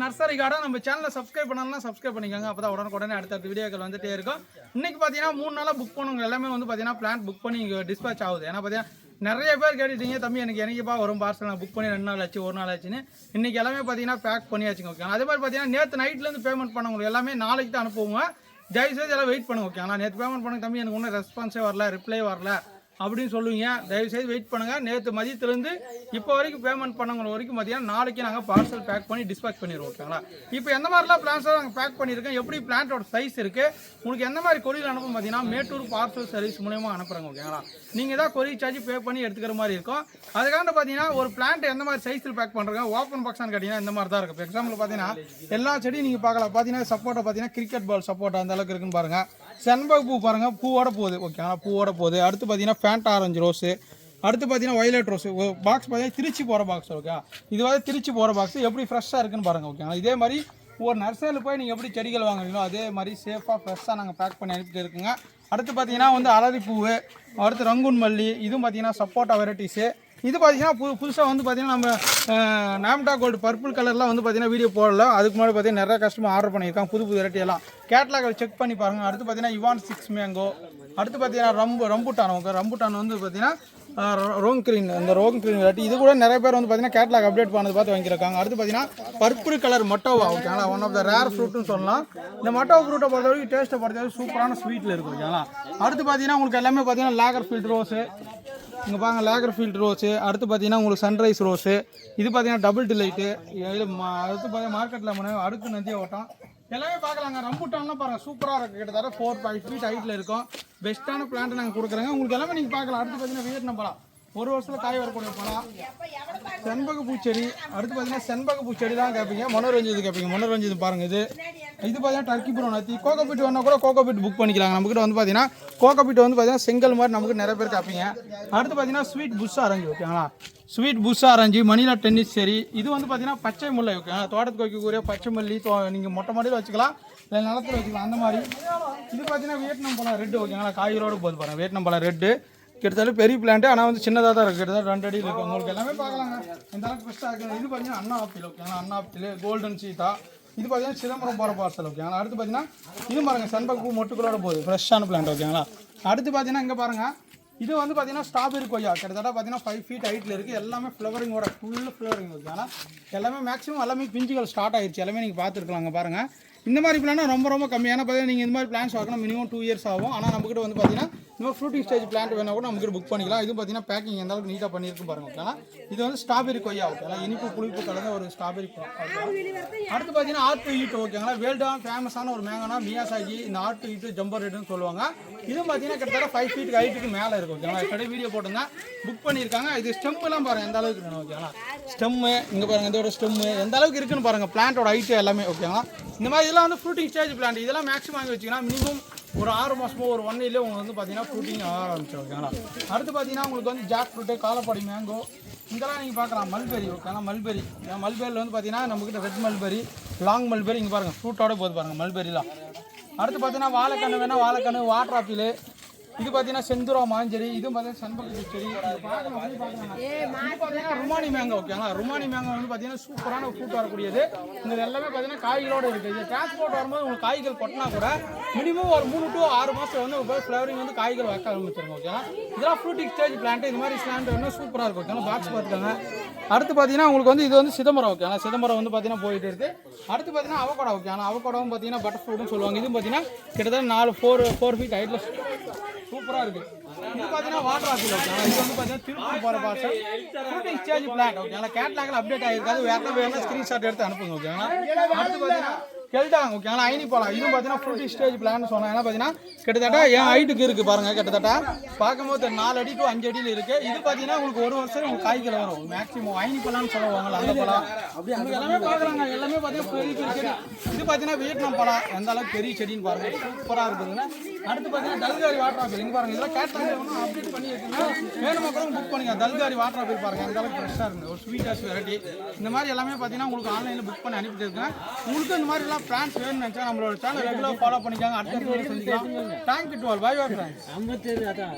Nursery garden நம்ம சேனலை subscribe பண்ணலாம் சப்ஸ்கிரைப் பண்ணிக்கோங்க. அப்போ தான் உடனுக்குடனே அடுத்த வீடியோக்கள் வந்துட்டே இருக்கும். இன்றைக்கி பார்த்தீங்கன்னா மூணு நாளாக புக் பண்ணுங்க. எல்லாமே வந்து பார்த்தீங்கன்னா பிளான் புக் பண்ணி டிஸ்பேச் ஆகுது. ஏன்னா பார்த்தீங்கன்னா நிறைய பேர் கேட்டுட்டீங்க தம்பி எனக்கு எனக்குப்பா வரும் பார்சல் நான் புக் பண்ணி ரெண்டு நாள் ஆச்சு ஒரு நாள் ஆச்சுன்னு. இன்றைக்கி எல்லாமே பார்த்தீங்கன்னா பேக் பண்ணியாச்சுங்க ஓகே அதே மாதிரி பார்த்தீங்கன்னா நேற்று நைட்லேருந்து பேமெண்ட் பண்ணவங்களுக்கு எல்லாமே நாளைக்கு தான் அனுப்புவோங்க. தயவுசெய்து எல்லாம் வெயிட் பண்ணுங்க ஓகே ஆனால் நேற்று பேமெண்ட் பண்ணுங்க தம்பி எனக்கு ஒன்றும் ரெஸ்பான்ஸே வரல ரிப்ளை வரல. அப்படின்னு சொல்லுவீங்க. தயவுசெய்து வெயிட் பண்ணுங்கள் நேற்று மதியத்துலேருந்து இப்போ வரைக்கும் பேமெண்ட் பண்ணவங்க வரைக்கும் பார்த்தீங்கன்னா நாளைக்கு நாங்கள் பார்சல் பேக் பண்ணி டிஸ்பேச் பண்ணிடுவோம் ஓகேங்களா இப்போ எந்த மாதிரிலாம் பிளான்ஸ் நாங்கள் பேக் பண்ணியிருக்கோம்? எப்படி பிளான்ட்டோட சைஸ் இருக்குது உங்களுக்கு எந்த மாதிரி கொரியர் அனுப்பும் பார்த்தீங்கன்னா மேட்டூர் பார்சல் சர்வீஸ் மூலயமா அனுப்புகிறாங்க ஓகேங்களா நீங்கள் தான் கொரியர் சார்ஜ் பே பண்ணி எடுத்துக்கிற மாதிரி இருக்கும். அதுக்காக பார்த்தீங்கன்னா ஒரு பிளான்ட் எந்த மாதிரி சைஸில் பேக் பண்ணுறாங்க ஓப்பன் பாக்ஸ்னு கேட்டிங்கன்னா இந்த மாதிரி தான் இருக்கும் எக்ஸாம்பிள் பார்த்தீங்கன்னா எல்லா செடியும் நீங்கள் பார்க்கலாம். பார்த்தீங்கன்னா சப்போட்டா பார்த்தீங்கன்னா கிரிக்கெட் பால் சப்போட்டா அந்த அளவுக்கு இருக்குன்னு பாருங்கள் செண்பக பூ பாருங்கள் பூவோட போகுது. ஓகே ஆனால் பூவோட போகுது. அடுத்து பார்த்தீங்கன்னா ஃபேண்ட் ஆரஞ்சு ரோஸு அடுத்து பார்த்தீங்கன்னா வயலட் ரோஸ் பாக்ஸ் பார்த்தீங்கன்னா திருச்சி போகிற பாக்ஸ் ஓகே இது வந்து திருச்சி போகிற பாக்ஸ் எப்படி ஃப்ரெஷ்ஷாக இருக்குன்னு பாருங்கள் ஓகேங்களா இதே மாதிரி ஒரு நர்சரியில் போய் நீங்கள் எப்படி செடிகள் வாங்குறீங்களோ அதே மாதிரி சேஃபாக ஃப்ரெஷ்ஷாக நாங்கள் பேக் பண்ணி அனுப்பிட்டு இருக்குங்க. அடுத்து பார்த்தீங்கன்னா வந்து அலரி பூவு அடுத்து ரங்குன் மல்லி இதுவும் பார்த்தீங்கன்னா சப்போட்டா வெரைட்டிஸு இது பார்த்தீங்கன்னா புது புதுசாக வந்து பார்த்தீங்கன்னா நம்ம நாம்டா கோல்டு பர்பிள் கலர்லாம் வந்து பார்த்தீங்கன்னா வீடியோ போடல. அதுக்கு முன்னாடி பார்த்தீங்கன்னா நிறைய கஸ்டமர் ஆர்டர் பண்ணியிருக்காங்க. புது புது வெரைட்டி எல்லாம். செக் பண்ணி பாருங்கள் அடுத்து பார்த்தீங்கன்னா இவான் சிக்ஸ் மேங்கோ அடுத்து பார்த்தீங்கன்னா ரம்பு ரம்புட்டான் உங்கள் ரம்புட்டான் வந்து பார்த்தீங்கன்னா ரோங் க்ரீன் அந்த ரோங் கிரீன் வெரைட்டி இது கூட நிறைய பேர் வந்து பார்த்தீங்கன்னா கேட்லாக் அப்டேட் பண்ணது பார்த்து வாங்கியிருக்காங்க. அடுத்து பார்த்தீங்கன்னா பர்பிள் கலர் மட்டோவா ஓகேங்களா ஒன் ஆஃப் த ரேர் ஃப்ரூட்னு சொல்லலாம். இந்த மட்டோ ஃப்ரூட்டை பொறுத்த வரைக்கும் டேஸ்ட்டை பொறுத்த வரைக்கும் சூப்பரான ஸ்வீட்டில் இருக்கும் ஓகேங்களா அடுத்து பார்த்தீங்கன்னா உங்களுக்கு எல்லாமே பார்த்தீங்கன்னா லேகர் ஃபீல்ட் ரோஸு இங்கே பாருங்க லேகர் ஃபீல்ட் ரோஸு அடுத்து பார்த்தீங்கன்னா உங்களுக்கு சன்ரைஸ் ரோஸு இது பார்த்தீங்கன்னா டபுள் டிலைட்டு இது மா- அடுத்து பார்த்தீங்கன்னா மார்க்கெட்டில் மன அடுத்து நந்திய ஓட்டம். எல்லாமே பார்க்கலாங்க. ரம்புட்டான்லாம் பாருங்கள் சூப்பராக இருக்குது கிட்டத்தட்ட ஃபோர் ஃபைவ் ஃபீட் ஹைட்டில் இருக்கும். பெஸ்ட்டான பிளான்ட் நாங்கள் கொடுக்குறோங்க. உங்களுக்கு எல்லாமே நீங்கள் பார்க்கலாம். அடுத்து பார்த்தீங்கன்னா வியட்நாம் பழம் ஒரு வருஷத்தில் காய் வரக்கூடிய பழம் செண்பக பூச்செடி அடுத்து பார்த்தீங்கன்னா செண்பக பூச்செடி தான் கேட்பீங்க மனோரஞ்சிது கேட்பீங்க மனோரஞ்சிது பாருங்கள் இது. இது பார்த்தீங்கன்னா டர்க்கி ப்ரோ நத்தி கோகோ பீட் வேணால் கூட கோகோ பீட் புக் பண்ணிக்கலாம் நம்மக்கிட்ட வந்து பார்த்தீங்கன்னா கோகோ பீட் வந்து பார்த்தீங்கன்னா செங்கல் மாதிரி நமக்கு நிறைய பேர் கேட்பீங்க அடுத்து பார்த்தீங்கன்னா ஸ்வீட் புஷ் ஆரஞ்சு ஓகேங்களா sweet bush orange Manila tennis சரி இது வந்து பார்த்தீங்கன்னா பச்சை முல்லை ஓகேங்களா தோட்டத்துக்கு வைக்கக்கூடிய பச்சை மல்லி தோ நீங்கள் மொட்டை மாடியில் வச்சுக்கலாம். இல்லை நிலத்துல வச்சுக்கலாம். அந்த மாதிரி. இது பார்த்தீங்கன்னா வியட்நாம் பழம் ரெட்டு ஓகேங்களா காய்கறோடு போது பாருங்கள் வியட்நாம் பழம் ரெட்டு. கிட்டத்தட்ட பெரிய பிளான்ட்டு ஆனால் வந்து சின்னதாக தான் இருக்குது கிட்டத்தட்ட ரெண்டு அடியில் இருக்குது உங்களுக்கு எல்லாமே பார்க்கலாங்க. இந்த அளவுக்கு பெஸ்ட்டாக இருக்குது. இது பார்த்தீங்கன்னா அண்ணா ஆப்பிள் ஓகேங்களா அண்ணா ஆப்பிள். கோல்டன் சீதா இது பார்த்தீங்கன்னா சிதம்பரம் போகிற பார்சல் ஓகேங்களா அடுத்து பார்த்தீங்கன்னா இது பாருங்க செண்பக்கு பூ மொட்டுக்களோட போகுது ஃப்ரெஷ்ஷான பிளான்ட் ஓகேங்களா அடுத்து பார்த்தீங்கன்னா இங்கே பாருங்கள் இது வந்து பார்த்தீங்கன்னா ஸ்ட்ராபெரி கொய்யா. கிட்டத்தட்ட பார்த்தீங்கன்னா ஃபைவ் ஃபீட் ஹைட்டில் இருக்குது எல்லாமே ஃப்ளவரிங்கோட ஃபுல் ஃப்ளவரிங் இருக்குது ஆனால் எல்லாமே மேக்ஸிமம் எல்லாமே பிஞ்சுகள் ஸ்டார்ட் ஆயிடுச்சு எல்லாமே நீங்கள் பார்த்துருக்கலாங்க பாருங்கள் இந்த மாதிரி பிளானா ரொம்ப ரொம்ப கம்மியான பார்த்தீங்கன்னா நீங்கள் இந்த மாதிரி பிளான்ஸ் வாங்கினா மினிமம் டூ இயர்ஸ் ஆகும். ஆனால் நம்மக்கிட்ட வந்து பார்த்தீங்கன்னா இன்னும் ஃப்ரூட்டிங் ஸ்டேஜ் பிளான்ட் வேணா கூட நமக்கு புக் பண்ணிக்கலாம். இது பார்த்தீங்கன்னா பேக்கிங் எந்த அளவுக்கு நீட்டாக பண்ணியிருக்கும் பாருங்க ஓகேங்களா இது வந்து ஸ்ட்ராபெரி கொய்யா ஓகேங்களா இனிப்பு புளிப்பு கலந்த ஒரு ஸ்ட்ராபெரி அடுத்து பார்த்தீங்கன்னா ஆர்ட் டு ஈட் ஓகேங்களா வேல்டான ஃபேமஸான ஒரு மேங்கனா மியாசாகி இந்த ஆர்ட் டு ஜம்பர் ரேட்டுன்னு சொல்லுவாங்க. இதுவும் பார்த்தீங்கன்னா கிட்டத்தட்ட ஃபைவ் ஃபீட் ஹைட்டுக்கு மேலே இருக்கும் ஓகேங்களா கடை வீடியோ போட்டிருந்தேன் புக் பண்ணியிருக்காங்க. இது ஸ்டெம்மெல்லாம் பாருங்க எந்த அளவுக்கு இருக்கணும் ஓகேங்களா ஸ்டெம்மு இங்கே பாருங்க இதோட ஸ்டெம்மு எந்த அளவுக்கு இருக்குன்னு பாருங்க. பிளான்ட்டோட ஹைட்டு எல்லாமே ஓகேங்களா இந்த மாதிரி இதெல்லாம் வந்து ஃப்ரூட்டிங் ஸ்டேஜ் பிளான்ட் இதெல்லாம் மேக்ஸிமம் வாங்கி வச்சிங்கன்னா மினிமம் ஒரு ஆறு மாதமோ ஒரு ஒன் இயர்லேயே உங்களுக்கு வந்து பார்த்தீங்கன்னா ஃப்ரூட்டிங் ஆக ஆரம்பிச்சிடும் ஓகேங்களா அடுத்து பார்த்தீங்கன்னா உங்களுக்கு வந்து ஜாக் ஃப்ரூட்டு காலப்பாடி மேங்கோ இதெல்லாம் நீங்கள் பார்க்கலாம் மல்பெரி ஓகேங்களா மல்பெரி மல்பெரியில் வந்து பார்த்தீங்கன்னா நம்மக்கிட்ட ரெட் மல்பெரி லாங் மல்பெரி இங்கே பாருங்கள் ஃப்ரூட்டோட போது பாருங்கள் மல்பெரிலாம் அடுத்து பார்த்தீங்கன்னா வாழைக்கண்ணு வேணால் வாழைக்கண்ணு வாட்டர் ஆப்பிள் இது பார்த்தீங்கன்னா செந்துரா மாஞ்செரி இதுவும் பார்த்தீங்கன்னா சண்பக செடி. இது. இது பார்த்தீங்கன்னா ருமானி மேங்கோ ஓகேங்களா ருமானி மேங்கோ வந்து பார்த்தீங்கன்னா சூப்பரான ஃப்ரூட் வரக்கூடியது இந்த எல்லாமே பார்த்தீங்கன்னா காய்களோட இருக்குது இது டிரான்ஸ்போர்ட் வரும்போது உங்களுக்கு காய்கள் கொட்டினா கூட மினிமம் ஒரு மூணு டு ஆறு மாதம் வந்து உங்களுக்கு ஃப்ளவரிங் வந்து காய்கள் வைக்க ஆரம்பிச்சிருங்க ஓகேங்களா இதெல்லாம் ஃப்ரூட்டிங் ஸ்டேஜ் பிளான்ட் இது மாதிரி ஸ்லாண்ட் வேணும் சூப்பராக இருக்கும் ஓகேங்களா பாக்ஸ் பார்த்துக்கோங்க. அடுத்து பார்த்தீங்கன்னா உங்களுக்கு வந்து இது வந்து சிதம்பரம் ஓகேங்களா சிதம்பரம் வந்து பார்த்தீங்கன்னா போயிட்டு இருக்கு. அடுத்து பார்த்தீங்கன்னா அவகோடா ஓகேங்களா அவகோடாவும் பார்த்தீங்கன்னா பட்டர் ஃப்ரூட்னு சொல்லுவாங்க. இதுவும் பார்த்தீங்கன்னா கிட்டத்தட்ட நாலு ஃபோர் ஃபோர் ஃபீட் ஹைட்டில் சூப்பராக இருக்கு. இது பார்த்தீங்கன்னா வாட்டர் ஆப்பிள் ஓகேங்களா இது வந்து பார்த்தீங்கன்னா திருப்பூர் போகிற பாசம் ஃப்ரூட்டிங் ஸ்டேஜ் பிளான்ட் ஓகேங்களா கேட்லாகில் அப்டேட் ஆகிருக்காது வேறு வேணா ஸ்க்ரீன்ஷாட் எடுத்து அனுப்புங்க ஓகேங்களா அடுத்து பார்த்தீங்கன்னா கெல்டாங்க ஓகேங்களா ஐனி போகலாம் இதுவும் பார்த்தீங்கன்னா ஃப்ரூட்டிங் ஸ்டேஜ் பிளான் சொன்னேன் ஏன்னா பார்த்தீங்கன்னா கிட்டத்தட்ட என் ஹைட்டுக்கு இருக்குது பாருங்க கிட்டத்தட்ட. பார்க்கும்போது நாலு அடி டு அஞ்சு அடியில் இருக்குது இது பார்த்தீங்கன்னா உங்களுக்கு ஒரு வருஷம் உங்களுக்கு காய்கள் வரும். மேக்ஸிமம் ஐனி பழம்னு சொல்லுவாங்கல்ல அந்த பழம் உங்களுக்கு எல்லாமே பார்க்குறாங்க. எல்லாமே பார்த்தீங்கன்னா பெரிய பெரிய செடி. இது பார்த்தீங்கன்னா வியட்நாம் பழம் எந்த அளவுக்கு பெரிய செடின்னு பாருங்க. சூப்பராக இருக்குதுங்க அடுத்து பார்த்தீங்கன்னா தல்காரி வாட்டர் ஆப்பிள் இங்கே பாருங்க இதெல்லாம் கேட்டாங்க அப்டேட் பண்ணி இருக்குங்க வேணுமா கூட புக் பண்ணுங்க தல்காரி வாட்டர் ஆப்பிள் பாருங்க. எந்த அளவுக்கு ஃப்ரெஷ்ஷாக இருக்குது ஒரு ஸ்வீட்டாஸ் வெரைட்டி இந்த மாதிரி எல்லாமே பார்த்தீங்கன்னா உங்களுக்கு ஆன்லைனில் புக் பண்ணி அனுப்பிட்டு இருக்கேன். உங்களுக்கு இந்த மாதிரி எல்லாம் பிளான்ஸ் வேணும்னு நினச்சா நம்மளோட சேனல் ரெகுலர் ஃபாலோ பண்ணிக்காங்க. அடுத்த வீடியோ செஞ்சுக்கலாம் thank you to all bye bye friends ஐம்பத்தேழு அதான்.